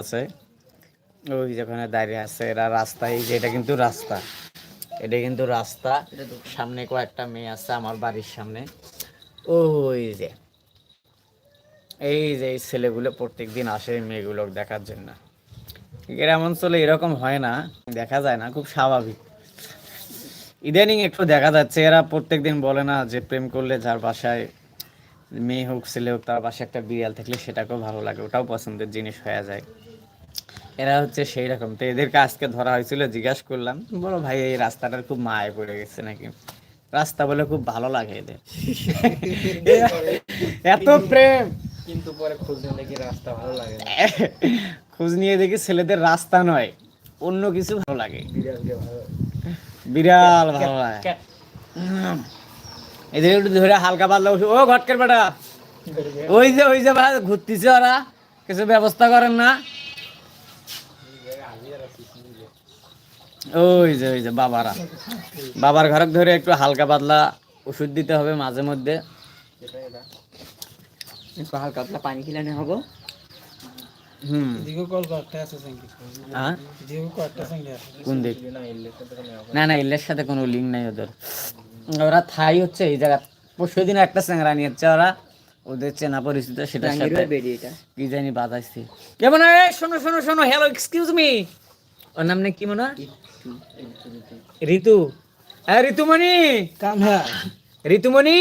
আছে। ওই যেখানে দাঁড়িয়ে আছে, এরা রাস্তায় এই যে এটা কিন্তু রাস্তা। এটা কিন্তু রাস্তা। সামনে কয়েকটা মেয়ে আছে আমার বাড়ির সামনে। ওই যে, এই যে এই ছেলেগুলো প্রত্যেকদিন আসে মেয়েগুলো দেখার জন্য। গ্রাম অঞ্চলে এরকম হয় না, দেখা যায় না, খুব স্বাভাবিক। ইদানিং একটু দেখা যাচ্ছে, এরা প্রত্যেকদিন বলে না যে প্রেম করলে যার বাসায় মেয়ে হোক, ছেলে হোক, তার বাসায় একটা বিড়াল থাকলে সেটাকেও ভালো লাগে, ওটাও পছন্দের জিনিস হয়ে যায়। এরা হচ্ছে সেই রকম তো এদেরকে আজকে ধরা হয়েছিল জিজ্ঞাসা করলাম বলো ভাই এই রাস্তাটার খুব মায়ে পড়ে গেছে নাকি? রাস্তা বলে খুব ভালো লাগে এদের। এত প্রেম! কিন্তু পরে খোঁজ নিলে কি রাস্তা ভালো লাগে খোঁজ নিয়ে দেখি ছেলেদের রাস্তা নয় অন্য কিছু ভালো লাগে। বিড়াল ভালো লাগে। এদের একটু ধরে হালকা পাতলা ও ঘটকের বেটা। ওই যে ওই যে ভাই ঘুরতেছে ওরা। কিছু ব্যবস্থা করেন না। ওই যে ওই যে বাবারা। বাবার ঘরে ধরে একটু হালকা পাতলা ওষুধ দিতে হবে মাঝে মধ্যে। একটু হালকা পাতলা পানি খিলানো হব। হুম। হ্যাঁ? কোন দিক? না না ইলের সাথে কোনো লিঙ্ক নাই ওদের। ওরা থাই হচ্ছে এই জায়গা পরশু দিন একটা স্যাংরা নিয়ে যাচ্ছে ওরা। ওদের চেনা পরিচিত সেটার সাথে কি জানি বাজাইছে। কেমন শোনো শোনো শোনো হ্যালো এক্সকিউজ মি ওর নাম কি মনে ঋতু। হ্যাঁ ঋতুমণি। কাম ঋতুমণি?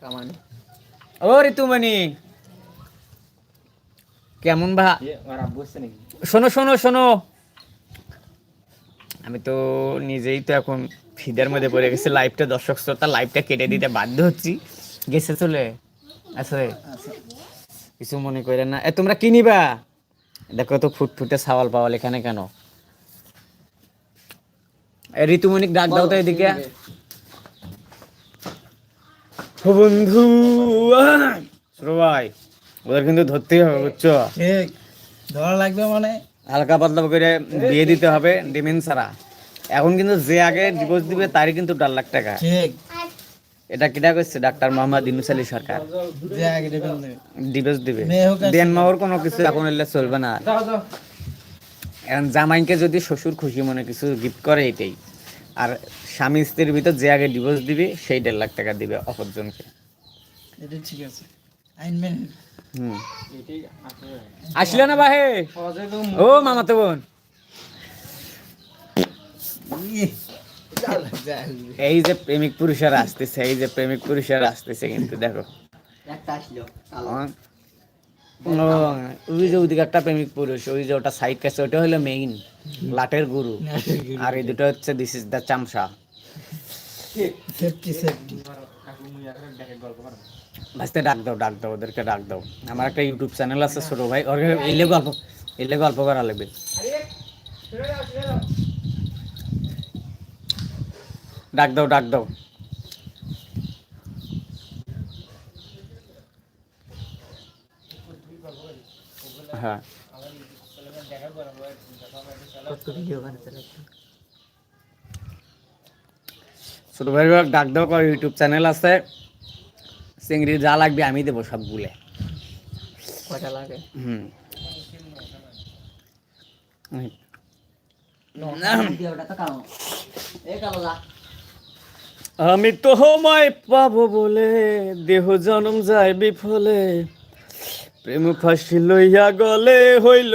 কামান। ও ঋতুমণি। কেমন ভা? শোনো শোনো শোনো। আমি তো নিজেই তো এখন ফিদের মধ্যে পড়ে গেছি লাইভটা দর্শক শ্রোতা লাইভটা কেটে দিতে বাধ্য হচ্ছি। গেছে চলে। আছে। কিছু মনে করেন না। এ তোমরা কি নিবা? দেখো তো ফুটফুটে সাওয়াল পাওয়াল এখানে কেন? এ ঋতুমণিক ডাক দাও তো এদিকে। বন্ধু ভাই ওদের কিন্তু ধরতেই হবে বুঝছ? ঠিক ধরা লাগবে মানে। হালকা পাতলা করে দিয়ে দিতে হবে ডিমেন ছাড়া এখন কিন্তু যে আগে ডিভোর্স দিবে তারই কিন্তু দেড় লাখ টাকা। ঠিক। এটা কিটা করছে ডাক্তার মোহাম্মদ ইনুস আলী সরকার। ডিভোর্স দিবে দেন মাওর কোনো কিছু এখন এলে চলবে না। এখন জামাইকে যদি শ্বশুর খুশি মনে কিছু গিফট করে এটাই। আর স্বামী স্ত্রীর ভিতর যে আগে ডিভোর্স দিবে সেই দেড় লাখ টাকা দিবে অপরজনকে। এটা ঠিক আছে। আইন মেন হুম। আসলে না বাহে? ও মামা তো বোন এই যে প্রেমিক পুরুষেরা আসতেছে এই যে প্রেমিক পুরুষের আসতেছে কিন্তু দেখো। একটা আসলো ও, ওই যে একটা প্রেমিক পুরুষ ওই যে ওটা সাইড কাছে ওটা হলো মেইন লাটের গুরু। আর এই দুটো হচ্ছে দিস ইজ দ্য চামসা ডাক দাও ডাক দাও ওদেরকে ডাক দাও। আমার একটা ইউটিউব চ্যানেল আছে ছোট ভাই ওর এলে গল্প এলে গল্প করা লাগবে। ডাক দাও ডাক দাও। হ্যাঁ। ছোট ভাই ডাক দাও কর ইউটিউব চ্যানেল আছে? চিংড়ি যা লাগবে আমি দেবো সবগুলো। কটা লাগে? হুম। ভিডিওটা তো কালো এই কালো যা। আমি তোমায় পাব বলে দেহ জনম যায় বিফলে। প্রেম ফাঁসি লইয়া গলে হইল